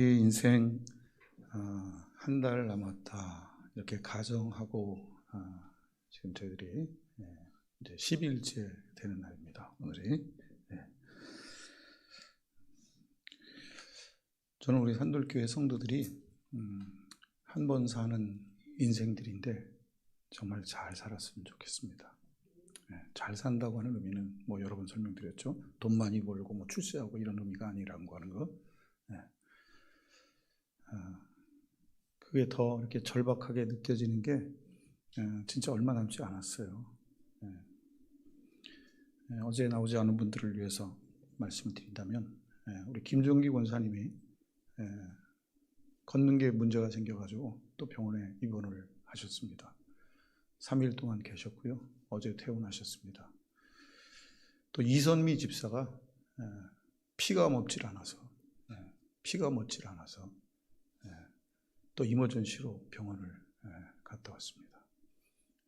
인생 어, 한달 남았다 이렇게 가정하고 어, 지금 저희들이 예, 이제 10일째 되는 날입니다. 오늘이 예. 저는 우리 산돌교회 성도들이 음, 한번 사는 인생들인데 정말 잘 살았으면 좋겠습니다. 예, 잘 산다고 하는 의미는 뭐 여러 번 설명드렸죠. 돈 많이 벌고 뭐 출세하고 이런 의미가 아니라고 하는 거. 예. 아, 그게 더 이렇게 절박하게 느껴지는 게 예, 진짜 얼마 남지 않았어요. 예. 예, 어제 나오지 않은 분들을 위해서 말씀을 드린다면 예, 우리 김종기 권사님이 예, 걷는 게 문제가 생겨가지고 또 병원에 입원을 하셨습니다. 3일 동안 계셨고요. 어제 퇴원하셨습니다. 또 이선미 집사가 예, 피가 멎질 않아서 예, 피가 멎질 않아서 예, 또 이머전시로 병원을 예, 갔다 왔습니다.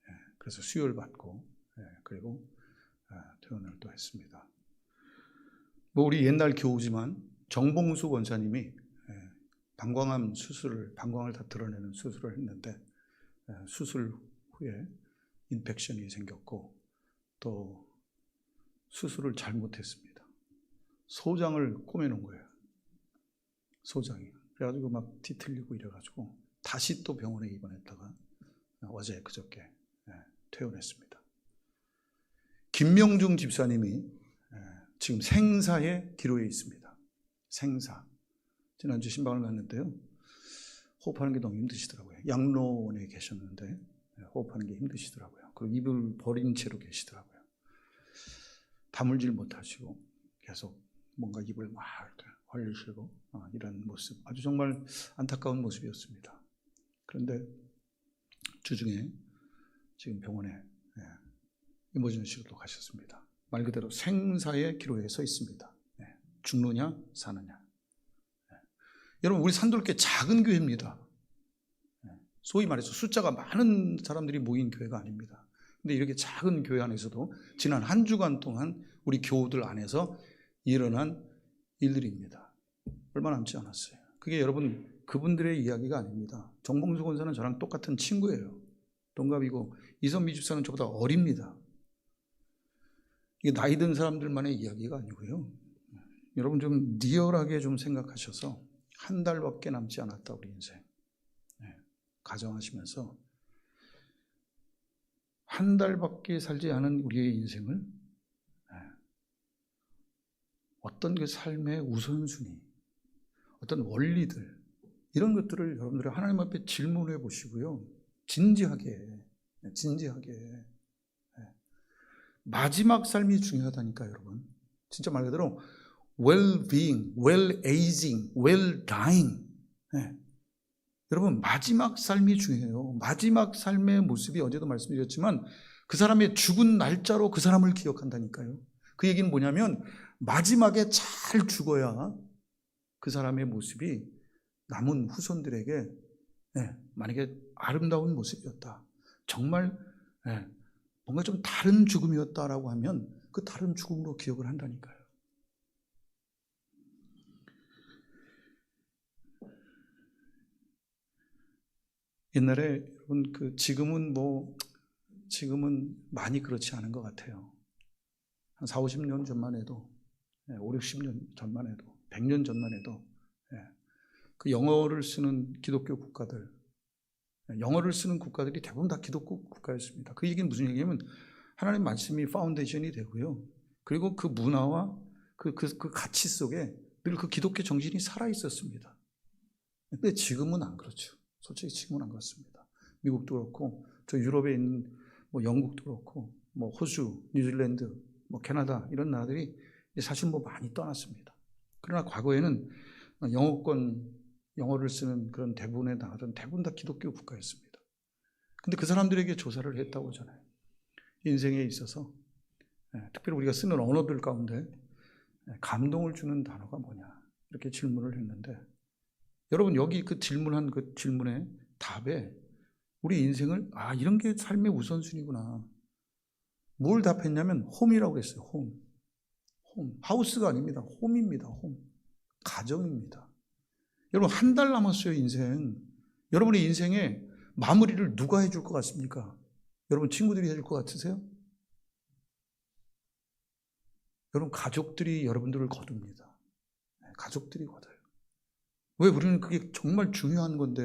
예, 그래서 수혈 받고 예, 그리고 아, 퇴원을 또 했습니다. 뭐 우리 옛날 교우지만 정봉수 원사님이 예, 방광암 수술을 방광을 다 드러내는 수술을 했는데 예, 수술 후에 인펙션이 생겼고 또 수술을 잘못했습니다. 소장을 꼬매놓은 거예요. 소장이. 그래가지고 막 뒤틀리고 이래가지고 다시 또 병원에 입원했다가 어제 그저께 예, 퇴원했습니다. 김명중 집사님이 예, 지금 생사의 기로에 있습니다. 생사. 지난주 신방을 갔는데요. 호흡하는 게 너무 힘드시더라고요. 양로원에 계셨는데 예, 호흡하는 게 힘드시더라고요. 그리고 입을 버린 채로 계시더라고요. 다물질 못하시고 계속 뭔가 입을 막 아, 이런 모습 아주 정말 안타까운 모습이었습니다. 그런데 주중에 지금 병원에 예, 또 가셨습니다. 말 그대로 생사의 기로에 서 있습니다. 예, 죽느냐 사느냐. 예. 여러분 우리 산돌교 작은 교회입니다. 예, 소위 말해서 숫자가 많은 사람들이 모인 교회가 아닙니다. 근데 이렇게 작은 교회 안에서도 지난 한 주간 동안 우리 교우들 안에서 일어난 일들입니다. 얼마 남지 않았어요. 그게 여러분 그분들의 이야기가 아닙니다. 정봉수 권사는 저랑 똑같은 친구예요. 동갑이고 이선미 집사는 저보다 어립니다. 이게 나이 든 사람들만의 이야기가 아니고요. 여러분 좀 리얼하게 좀 생각하셔서 한 달밖에 남지 않았다 우리 인생. 네, 가정하시면서 한 달밖에 살지 않은 우리의 인생을 네, 어떤 그 삶의 우선순위, 어떤 원리들 이런 것들을 여러분들이 하나님 앞에 질문해 보시고요. 진지하게, 네, 진지하게. 네. 마지막 삶이 중요하다니까 여러분. 진짜 말 그대로 well-being, well-aging, well-dying. 네. 여러분 마지막 삶이 중요해요. 마지막 삶의 모습이 어제도 말씀드렸지만 그 사람의 죽은 날짜로 그 사람을 기억한다니까요. 그 얘기는 뭐냐면 마지막에 잘 죽어야 그 사람의 모습이 남은 후손들에게 네, 만약에 아름다운 모습이었다. 정말 네, 뭔가 좀 다른 죽음이었다라고 하면 그 다른 죽음으로 기억을 한다니까요. 옛날에 여러분 그 지금은 뭐 지금은 많이 그렇지 않은 것 같아요. 한 4, 50년 전만 해도 5, 60년 전만 해도 100년 전만 해도 그 영어를 쓰는 기독교 국가들 영어를 쓰는 국가들이 대부분 다 기독교 국가였습니다. 그 얘기는 무슨 얘기냐면 하나님 말씀이 파운데이션이 되고요. 그리고 그 문화와 그, 그, 그 가치 속에 늘 그 기독교 정신이 살아 있었습니다. 근데 지금은 안 그렇죠. 솔직히 지금은 안 그렇습니다. 미국도 그렇고, 저 유럽에 있는 뭐 영국도 그렇고, 뭐 호주, 뉴질랜드, 뭐 캐나다 이런 나라들이 사실 뭐 많이 떠났습니다. 그러나 과거에는 영어권, 영어를 쓰는 그런 대부분의 나라들은 대부분 다 기독교 국가였습니다. 근데 그 사람들에게 조사를 했다고 하잖아요. 인생에 있어서 예, 특별히 우리가 쓰는 언어들 가운데 예, 감동을 주는 단어가 뭐냐 이렇게 질문을 했는데 여러분 여기 그 질문한 그 질문의 답에 우리 인생을 아 이런 게 삶의 우선순위구나 뭘 답했냐면 홈이라고 했어요 홈 홈. 하우스가 아닙니다 홈입니다 홈 가정입니다 여러분 한 달 남았어요 인생. 여러분의 인생에 마무리를 누가 해줄 것 같습니까? 여러분 친구들이 해줄 것 같으세요? 여러분 가족들이 여러분들을 거둡니다. 네, 가족들이 거둬요. 왜 우리는 그게 정말 중요한 건데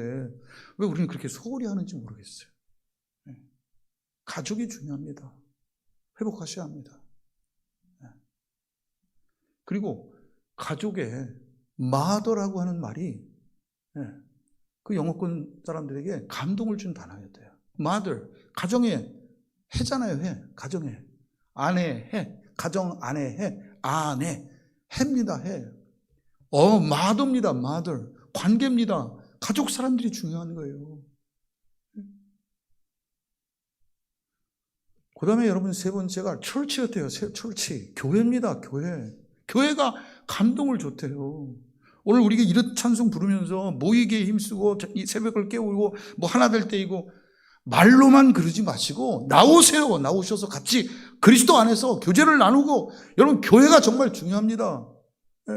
왜 우리는 그렇게 소홀히 하는지 모르겠어요. 네. 가족이 중요합니다. 회복하셔야 합니다. 네. 그리고 가족의 마더라고 하는 말이 네, 그 영어권 사람들에게 감동을 준 단어였대요. mother, 가정의 해잖아요, 해. 가정의. 아내, 해. 가정 아내, 해. 아내. 해입니다, 해. 어, 마더입니다, mother. 관계입니다. 가족 사람들이 중요한 거예요. 그 다음에 여러분 세 번째가 철치였대요. 철치. 교회입니다. 교회. 교회가 감동을 줬대요. 오늘 우리가 이런 찬송 부르면서 모이기에 힘쓰고 이 새벽을 깨우고 뭐 하나 될 때이고 말로만 그러지 마시고 나오세요. 나오셔서 같이 그리스도 안에서 교제를 나누고 여러분 교회가 정말 중요합니다. 예.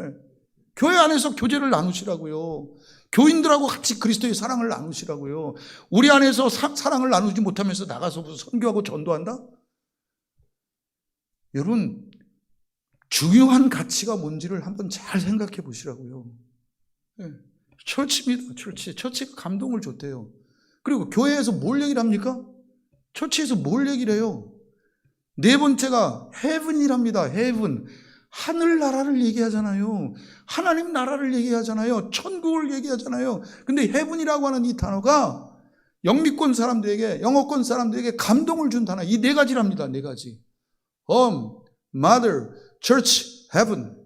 교회 안에서 교제를 나누시라고요. 교인들하고 같이 그리스도의 사랑을 나누시라고요. 우리 안에서 사, 사랑을 나누지 못하면서 나가서 선교하고 전도한다? 여러분 중요한 가치가 뭔지를 한번 잘 생각해 보시라고요. 네. 철치입니다. 철치. 철치가 감동을 줬대요. 그리고 교회에서 뭘 얘기를 합니까? 철치에서 뭘 얘기를 해요? 네 번째가 heaven이랍니다. heaven. 하늘 나라를 얘기하잖아요. 하나님 나라를 얘기하잖아요. 천국을 얘기하잖아요. 근데 heaven이라고 하는 이 단어가 영미권 사람들에게, 영어권 사람들에게 감동을 준 단어. 이 네 가지랍니다. 네 가지. home, mother, church, heaven.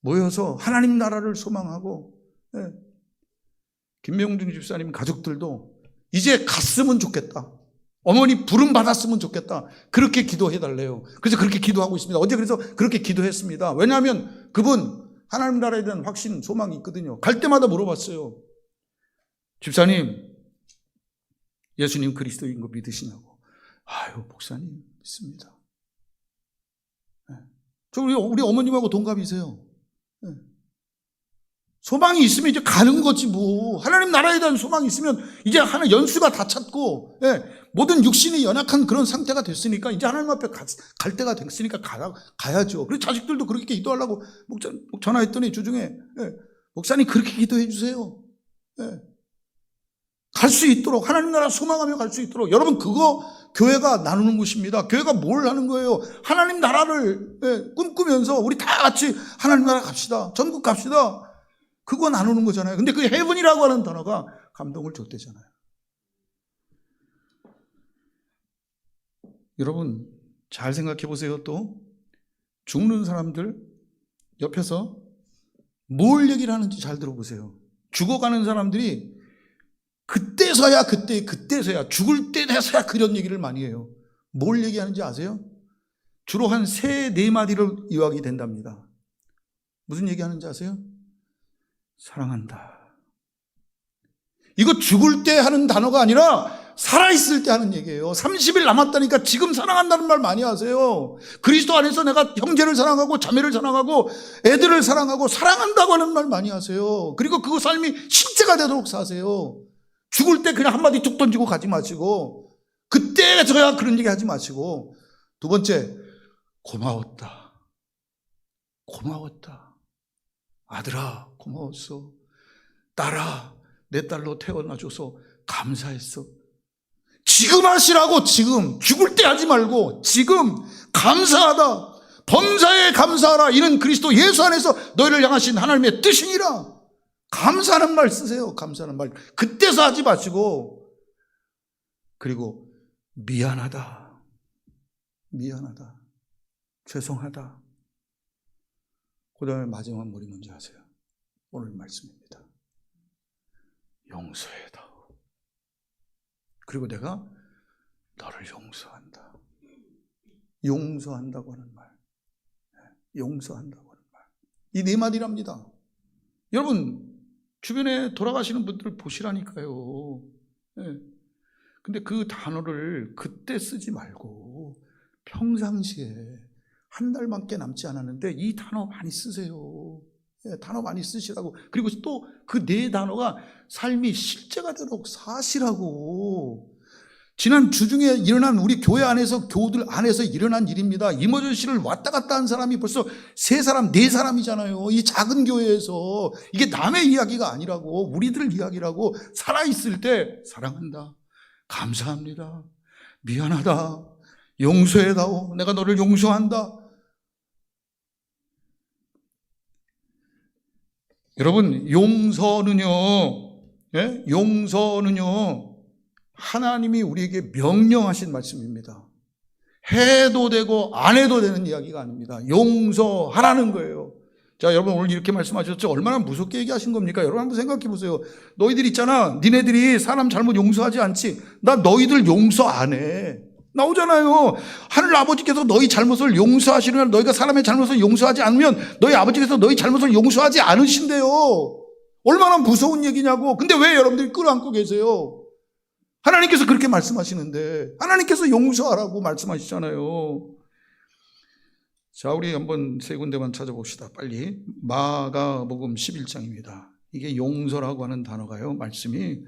모여서 하나님 나라를 소망하고, 예. 김명중 집사님 가족들도 이제 갔으면 좋겠다. 어머니 부름 받았으면 좋겠다. 그렇게 기도해 달래요. 그래서 그렇게 기도하고 있습니다. 어제 그래서 그렇게 기도했습니다. 왜냐하면 그분 하나님 나라에 대한 확신, 소망이 있거든요. 갈 때마다 물어봤어요. 집사님, 예수님 그리스도인 거 믿으시냐고. 아유, 목사님, 믿습니다. 네. 저 우리, 우리 어머님하고 동갑이세요. 네. 소망이 있으면 이제 가는 거지 뭐. 하나님 나라에 대한 소망이 있으면 이제 하나 연수가 다 찼고 예, 모든 육신이 연약한 그런 상태가 됐으니까 이제 하나님 앞에 가, 갈 때가 됐으니까 가, 가야죠. 그래서 자식들도 그렇게 기도하려고 목사 전화했더니 주중에 예, 목사님 그렇게 기도해 주세요. 예. 갈 수 있도록 하나님 나라 소망하며 갈 수 있도록 여러분 그거 교회가 나누는 것입니다. 교회가 뭘 하는 거예요? 하나님 나라를 예, 꿈꾸면서 우리 다 같이 하나님 나라 갑시다. 전국 갑시다. 그거 나누는 거잖아요. 근데 그 헤븐이라고 하는 단어가 감동을 줬대잖아요. 여러분, 잘 생각해 보세요, 또. 죽는 사람들 옆에서 뭘 얘기를 하는지 잘 들어보세요. 죽어가는 사람들이 그때서야, 그때, 그때서야, 죽을 때 돼서야 그런 얘기를 많이 해요. 뭘 얘기하는지 아세요? 주로 한 세, 네 마디를 이야기 된답니다. 무슨 얘기 하는지 아세요? 사랑한다. 이거 죽을 때 하는 단어가 아니라 살아있을 때 하는 얘기예요. 30일 남았다니까 지금 사랑한다는 말 많이 하세요. 그리스도 안에서 내가 형제를 사랑하고 자매를 사랑하고 애들을 사랑하고 사랑한다고 하는 말 많이 하세요. 그리고 그 삶이 실제가 되도록 사세요. 죽을 때 그냥 한마디 툭 던지고 가지 마시고 그때 저야 그런 얘기 하지 마시고 두 번째 고마웠다. 고마웠다. 아들아, 고마웠어. 딸아, 내 딸로 태어나줘서 감사했어. 지금 하시라고, 지금. 죽을 때 하지 말고, 지금. 감사하다. 범사에 감사하라. 이는 그리스도 예수 안에서 너희를 향하신 하나님의 뜻이니라. 감사하는 말 쓰세요. 감사하는 말. 그때서 하지 마시고. 그리고, 미안하다. 미안하다. 죄송하다. 그 다음에 마지막 머리 뭔지 아세요? 오늘 말씀입니다. 용서해다오. 그리고 내가 너를 용서한다. 용서한다고 하는 말. 네, 용서한다고 하는 말. 이 네 마디랍니다. 여러분, 주변에 돌아가시는 분들을 보시라니까요. 네. 근데 그 단어를 그때 쓰지 말고 평상시에 한 달밖에 남지 않았는데 이 단어 많이 쓰세요. 예, 단어 많이 쓰시라고. 그리고 또 그 네 단어가 삶이 실제가 되도록 사시라고. 지난 주중에 일어난 우리 교회 안에서 교우들 안에서 일어난 일입니다. 이머전시를 왔다 갔다 한 사람이 벌써 세 사람, 네 사람이잖아요. 이 작은 교회에서 이게 남의 이야기가 아니라고 우리들 이야기라고 살아 있을 때 사랑한다. 감사합니다. 미안하다. 용서해다오. 내가 너를 용서한다. 여러분, 용서는요, 예? 용서는요, 하나님이 우리에게 명령하신 말씀입니다. 해도 되고 안 해도 되는 이야기가 아닙니다. 용서하라는 거예요. 자, 여러분 오늘 이렇게 말씀하셨죠? 얼마나 무섭게 얘기하신 겁니까? 여러분 한번 생각해 보세요. 너희들 있잖아. 니네들이 사람 잘못 용서하지 않지. 나 너희들 용서 안 해. 나오잖아요. 하늘 아버지께서 너희 잘못을 용서하시면 너희가 사람의 잘못을 용서하지 않으면 너희 아버지께서 너희 잘못을 용서하지 않으신대요. 얼마나 무서운 얘기냐고. 근데 왜 여러분들이 끌어안고 계세요? 하나님께서 그렇게 말씀하시는데 하나님께서 용서하라고 말씀하시잖아요. 자, 우리 한번 세 군데만 찾아봅시다. 빨리. 마가복음 11장입니다. 이게 용서라고 하는 단어가요. 말씀이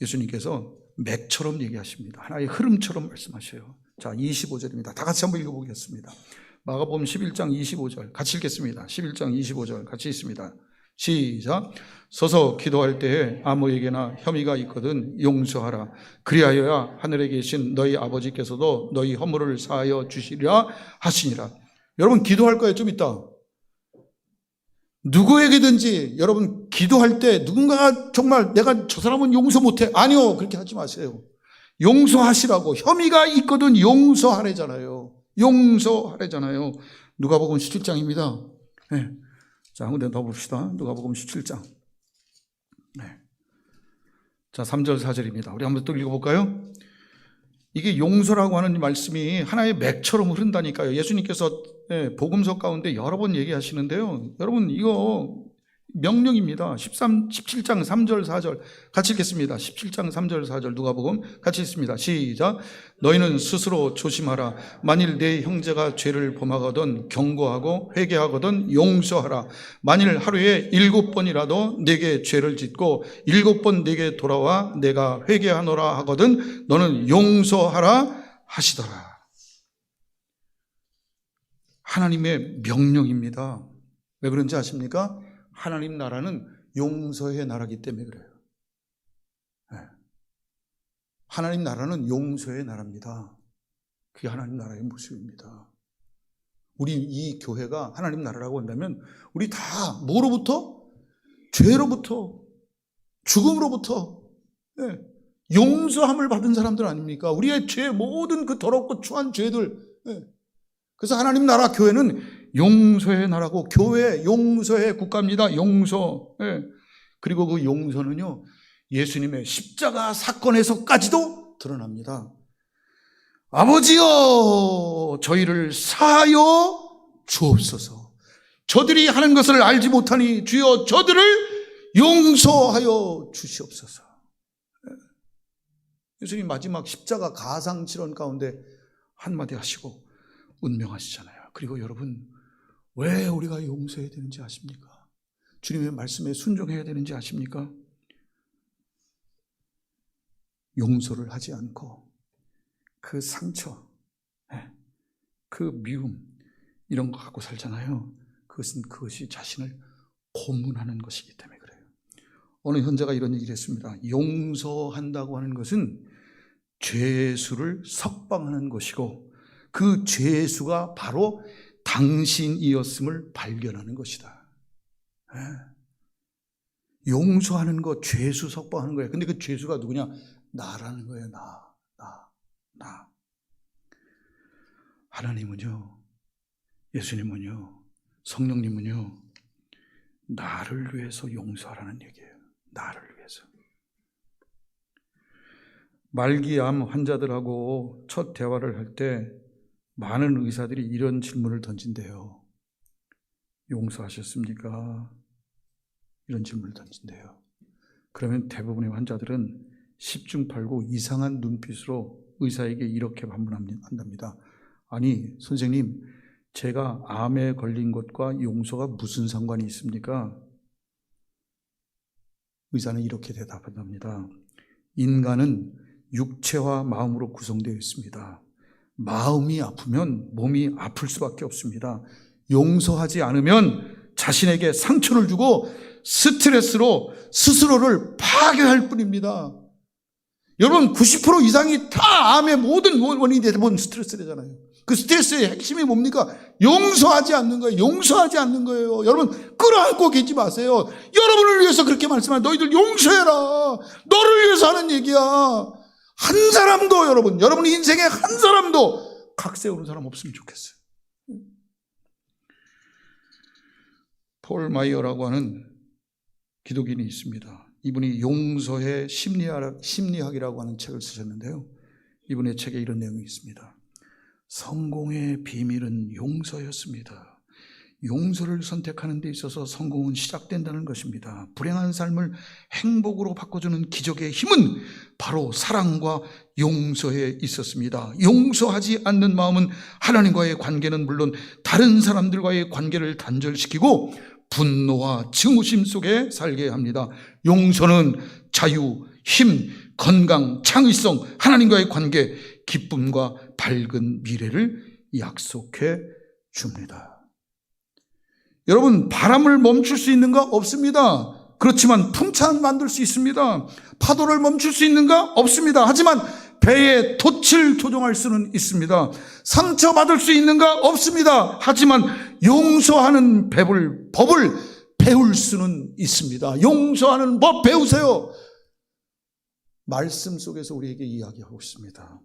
예수님께서 맥처럼 얘기하십니다. 하나의 흐름처럼 말씀하셔요. 자, 25절입니다. 다 같이 한번 읽어보겠습니다. 마가복음 11장 25절 같이 읽겠습니다. 11장 25절 같이 있습니다. 시작. 서서 기도할 때에 아무에게나 혐의가 있거든 용서하라. 그리하여야 하늘에 계신 너희 아버지께서도 너희 허물을 사하여 주시리라 하시니라. 여러분 기도할 거예요. 좀 있다. 누구에게든지 여러분 기도할 때 누군가가 정말 내가 저 사람은 용서 못해. 아니요. 그렇게 하지 마세요. 용서하시라고. 혐의가 있거든 용서하래잖아요. 용서하래잖아요. 누가복음 17장입니다. 네. 자, 한 군데 더 봅시다. 누가복음 17장. 네. 자, 3절 4절입니다. 우리 한번 또 읽어 볼까요? 이게 용서라고 하는 말씀이 하나의 맥처럼 흐른다니까요. 예수님께서 예, 복음서 가운데 여러 번 얘기하시는데요. 여러분, 이거 명령입니다. 13, 17장 3절 4절 같이 읽겠습니다. 17장 3절 4절 누가복음 같이 읽습니다. 시작. 너희는 스스로 조심하라. 만일 내 형제가 죄를 범하거든 경고하고 회개하거든 용서하라. 만일 하루에 일곱 번이라도 내게 죄를 짓고 일곱 번 내게 돌아와 내가 회개하노라 하거든 너는 용서하라 하시더라. 하나님의 명령입니다. 왜 그런지 아십니까? 하나님 나라는 용서의 나라기 때문에 그래요. 네. 하나님 나라는 용서의 나라입니다. 그게 하나님 나라의 모습입니다. 우리 이 교회가 하나님 나라라고 한다면 우리 다 뭐로부터? 죄로부터, 죽음으로부터, 네. 용서함을 받은 사람들 아닙니까? 우리의 죄, 모든 그 더럽고 추한 죄들. 네. 그래서 하나님 나라 교회는 용서의 나라고 교회 용서의 국가입니다. 용서. 예. 그리고 그 용서는요. 예수님의 십자가 사건에서까지도 드러납니다. 아버지여 저희를 사하여 주옵소서. 저들이 하는 것을 알지 못하니 주여 저들을 용서하여 주시옵소서. 예. 예수님 마지막 십자가 가상칠언 가운데 한마디 하시고 운명하시잖아요. 그리고 여러분 왜 우리가 용서해야 되는지 아십니까? 주님의 말씀에 순종해야 되는지 아십니까? 용서를 하지 않고 그 상처, 예, 그 미움 이런 거 갖고 살잖아요. 그것은 그것이 자신을 고문하는 것이기 때문에 그래요. 어느 현자가 이런 얘기를 했습니다. 용서한다고 하는 것은 죄수를 석방하는 것이고 그 죄수가 바로 당신이었음을 발견하는 것이다. 예. 용서하는 것, 죄수 석방하는 거예요. 근데 그 죄수가 누구냐? 나라는 거예요. 나, 나, 나. 하나님은요, 예수님은요, 성령님은요, 나를 위해서 용서하라는 얘기예요. 나를 위해서. 말기암 환자들하고 첫 대화를 할 때 많은 의사들이 이런 질문을 던진대요. 용서하셨습니까? 이런 질문을 던진대요. 그러면 대부분의 환자들은 10중 8구 이상한 눈빛으로 의사에게 이렇게 반문한답니다. 아니, 선생님, 제가 암에 걸린 것과 용서가 무슨 상관이 있습니까? 의사는 이렇게 대답한답니다. 인간은 육체와 마음으로 구성되어 있습니다. 마음이 아프면 몸이 아플 수밖에 없습니다. 용서하지 않으면 자신에게 상처를 주고 스트레스로 스스로를 파괴할 뿐입니다. 여러분 90% 이상이 다 암의 모든 원인이 대부분 스트레스잖아요. 그 스트레스의 핵심이 뭡니까? 용서하지 않는 거예요. 용서하지 않는 거예요. 여러분 끌어안고 계지 마세요. 여러분을 위해서 그렇게 말씀하 너희들 용서해라. 너를 위해서 하는 얘기야. 한 사람도 여러분 여러분 인생에 한 사람도 각 세우는 사람 없으면 좋겠어요. 폴 마이어라고 하는 기독인이 있습니다. 이분이 용서의 심리학, 심리학이라고 하는 책을 쓰셨는데요. 이분의 책에 이런 내용이 있습니다. 성공의 비밀은 용서였습니다. 용서를 선택하는 데 있어서 성공은 시작된다는 것입니다. 불행한 삶을 행복으로 바꿔주는 기적의 힘은 바로 사랑과 용서에 있었습니다. 용서하지 않는 마음은 하나님과의 관계는 물론 다른 사람들과의 관계를 단절시키고 분노와 증오심 속에 살게 합니다. 용서는 자유, 힘, 건강, 창의성, 하나님과의 관계, 기쁨과 밝은 미래를 약속해 줍니다. 여러분, 바람을 멈출 수 있는가? 없습니다. 그렇지만 풍찬 만들 수 있습니다. 파도를 멈출 수 있는가? 없습니다. 하지만 배의 돛을 조종할 수는 있습니다. 상처받을 수 있는가? 없습니다. 하지만 용서하는 법을, 법을 배울 수는 있습니다. 용서하는 법 배우세요. 말씀 속에서 우리에게 이야기하고 있습니다.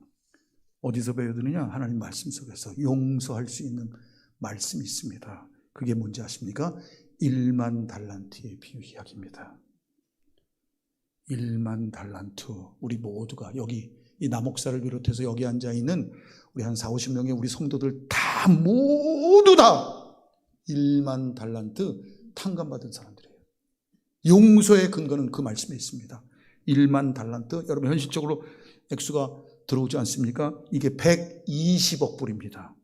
어디서 배우느냐? 하나님 말씀 속에서 용서할 수 있는 말씀이 있습니다. 그게 뭔지 아십니까? 1만 달란트의 비유 이야기입니다. 1만 달란트. 우리 모두가 여기 이 남목사를 비롯해서 여기 앉아 있는 우리 한 4, 50명의 우리 성도들 다 모두 다 1만 달란트 탕감받은 사람들이에요. 용서의 근거는 그 말씀에 있습니다. 1만 달란트. 여러분 현실적으로 액수가 들어오지 않습니까? 이게 120억 불입니다.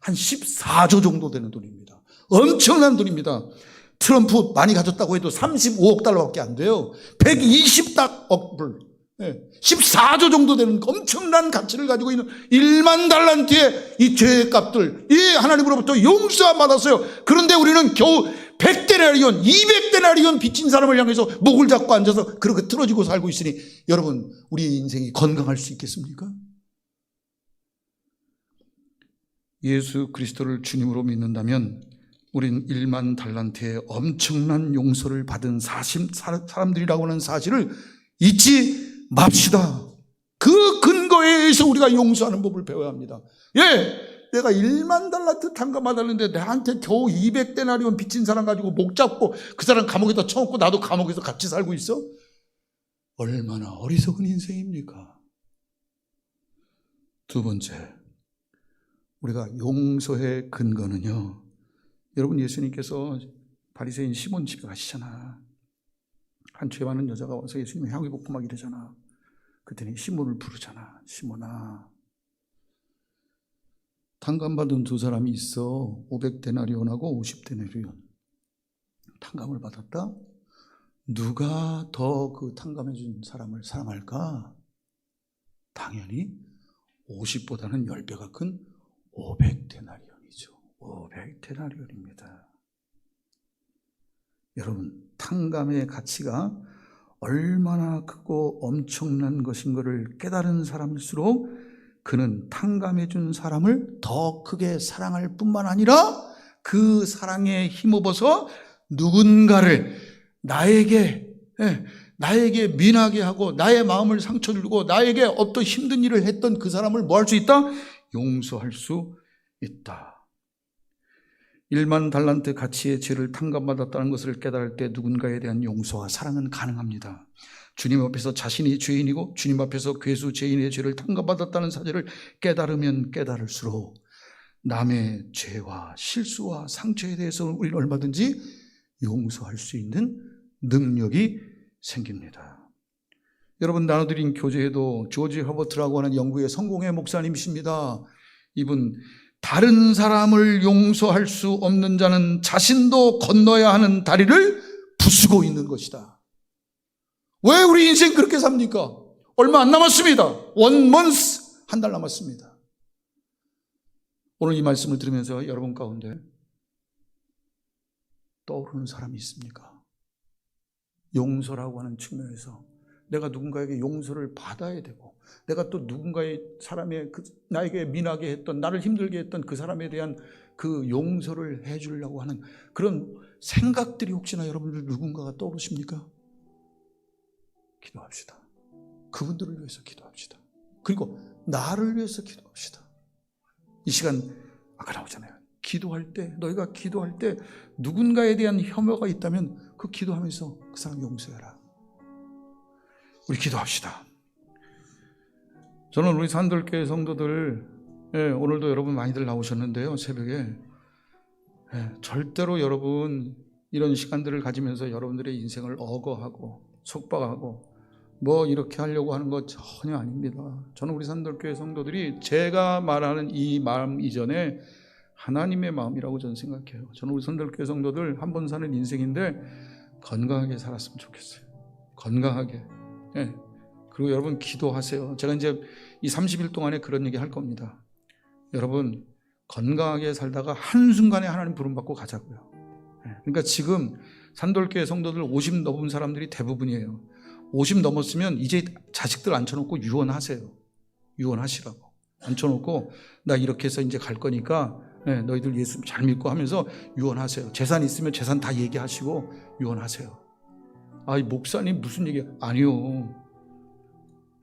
한 14조 정도 되는 돈입니다. 엄청난 돈입니다. 트럼프 많이 가졌다고 해도 35억 달러밖에 안 돼요. 120억 불. 14조 정도 되는 엄청난 가치를 가지고 있는 1만 달란트의 이 죄의 값들, 이 하나님으로부터 용서 받았어요. 그런데 우리는 겨우 100데나리온, 200데나리온 빚진 사람을 향해서 목을 잡고 앉아서 그렇게 틀어지고 살고 있으니 여러분, 우리의 인생이 건강할 수 있겠습니까? 예수 그리스도를 주님으로 믿는다면 우린 1만 달란트의 엄청난 용서를 받은 사심, 사람들이라고 하는 사실을 잊지 맙시다. 그 근거에 의해서 우리가 용서하는 법을 배워야 합니다. 예, 내가 1만 달란트 탕감 받았는데 나한테 겨우 200데나리온 빚진 사람 가지고 목 잡고 그 사람 감옥에다 쳐놓고 나도 감옥에서 같이 살고 있어? 얼마나 어리석은 인생입니까? 두 번째, 우리가 용서의 근거는요. 여러분 예수님께서 바리새인 시몬 집에 가시잖아. 한 죄 많은 여자가 와서 예수님 향기 볶고 막 이러잖아. 그랬더니 시몬을 부르잖아. 시몬아. 탕감받은 두 사람이 있어. 500데나리온하고 50데나리온. 탕감을 받았다? 누가 더 그 탕감해준 사람을 사랑할까? 당연히 50보다는 10배가 큰 500데나리온이죠. 500데나리온입니다. 여러분, 탕감의 가치가 얼마나 크고 엄청난 것인 것을 깨달은 사람일수록 그는 탕감해 준 사람을 더 크게 사랑할 뿐만 아니라 그 사랑에 힘입어서 누군가를 나에게 예, 나에게 민하게 하고 나의 마음을 상처 주고 나에게 어떤 힘든 일을 했던 그 사람을 뭐 할 수 있다? 용서할 수 있다. 1만 달란트 가치의 죄를 탕감받았다는 것을 깨달을 때 누군가에 대한 용서와 사랑은 가능합니다. 주님 앞에서 자신이 죄인이고 주님 앞에서 괴수 죄인의 죄를 탕감받았다는 사실을 깨달으면 깨달을수록 남의 죄와 실수와 상처에 대해서 우리는 얼마든지 용서할 수 있는 능력이 생깁니다. 여러분 나눠드린 교재에도 조지 허버트라고 하는 영국의 성공의 목사님이십니다. 이분 다른 사람을 용서할 수 없는 자는 자신도 건너야 하는 다리를 부수고 있는 것이다. 왜 우리 인생 그렇게 삽니까? 얼마 안 남았습니다. 원 먼스 한 달 남았습니다. 오늘 이 말씀을 들으면서 여러분 가운데 떠오르는 사람이 있습니까? 용서라고 하는 측면에서 내가 누군가에게 용서를 받아야 되고 내가 또 누군가의 사람의 그 나에게 민하게 했던 나를 힘들게 했던 그 사람에 대한 그 용서를 해 주려고 하는 그런 생각들이 혹시나 여러분들 누군가가 떠오르십니까? 기도합시다. 그분들을 위해서 기도합시다. 그리고 나를 위해서 기도합시다. 이 시간 아까 나오잖아요. 기도할 때 너희가 기도할 때 누군가에 대한 혐오가 있다면 그 기도하면서 그 사람 용서해라. 우리 기도합시다. 저는 우리 산들교회 성도들 예, 오늘도 여러분 많이들 나오셨는데요 새벽에 예, 절대로 여러분 이런 시간들을 가지면서 여러분들의 인생을 억어하고 속박하고 뭐 이렇게 하려고 하는 것 전혀 아닙니다. 저는 우리 산들교회 성도들이 제가 말하는 이 마음 이전에 하나님의 마음이라고 저는 생각해요. 저는 우리 산들교회 성도들 한 번 사는 인생인데 건강하게 살았으면 좋겠어요. 건강하게. 예. 그리고 여러분 기도하세요. 제가 이제 이 30일 동안에 그런 얘기 할 겁니다. 여러분 건강하게 살다가 한순간에 하나님 부름 받고 가자고요. 예. 그러니까 지금 산돌교회 성도들 50 넘은 사람들이 대부분이에요. 50 넘었으면 이제 자식들 앉혀놓고 유언하세요. 유언하시라고. 앉혀놓고 나 이렇게 해서 이제 갈 거니까 예, 너희들 예수 잘 믿고 하면서 유언하세요. 재산 있으면 재산 다 얘기하시고 유언하세요. 아, 이 목사님 무슨 얘기? 아니요.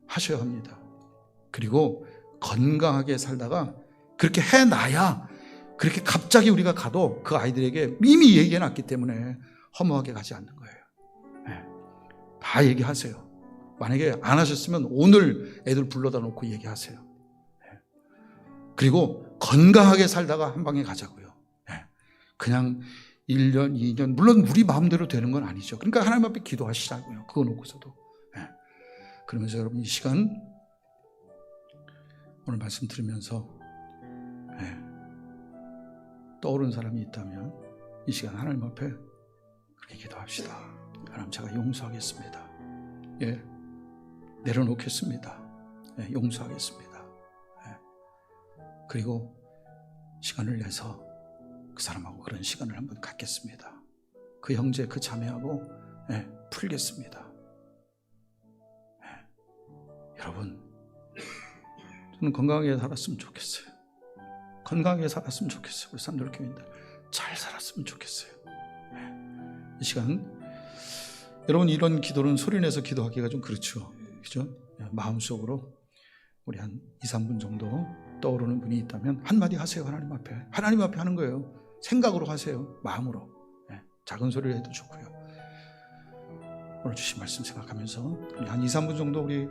하셔야 합니다. 그리고 건강하게 살다가 그렇게 해놔야 그렇게 갑자기 우리가 가도 그 아이들에게 이미 얘기해 놨기 때문에 허무하게 가지 않는 거예요. 예. 다 얘기하세요. 만약에 안 하셨으면 오늘 애들 불러다 놓고 얘기하세요. 예. 그리고 건강하게 살다가 한 방에 가자고요. 예. 그냥 1년, 2년, 물론 우리 마음대로 되는 건 아니죠. 그러니까 하나님 앞에 기도하시라고요. 그거 놓고서도. 예. 그러면서 여러분 이 시간 오늘 말씀 들으면서 예. 떠오른 사람이 있다면 이 시간 하나님 앞에 그렇게 기도합시다. 하나님 제가 용서하겠습니다. 예. 내려놓겠습니다. 예. 용서하겠습니다. 예. 그리고 시간을 내서 그 사람하고 그런 시간을 한번 갖겠습니다. 그 형제, 그 자매하고 예, 풀겠습니다. 예. 여러분, 저는 건강하게 살았으면 좋겠어요. 건강하게 살았으면 좋겠어요. 우리 산돌 교인들 잘 살았으면 좋겠어요. 예. 이 시간 여러분 이런 기도는 소리내서 기도하기가 좀 그렇죠. 그죠? 예, 마음속으로 우리 한 2, 3분 정도 떠오르는 분이 있다면 한마디 하세요. 하나님 앞에. 하나님 앞에 하는 거예요. 생각으로 하세요. 마음으로. 예, 작은 소리를 해도 좋고요. 오늘 주신 말씀 생각하면서 한 2, 3분 정도 우리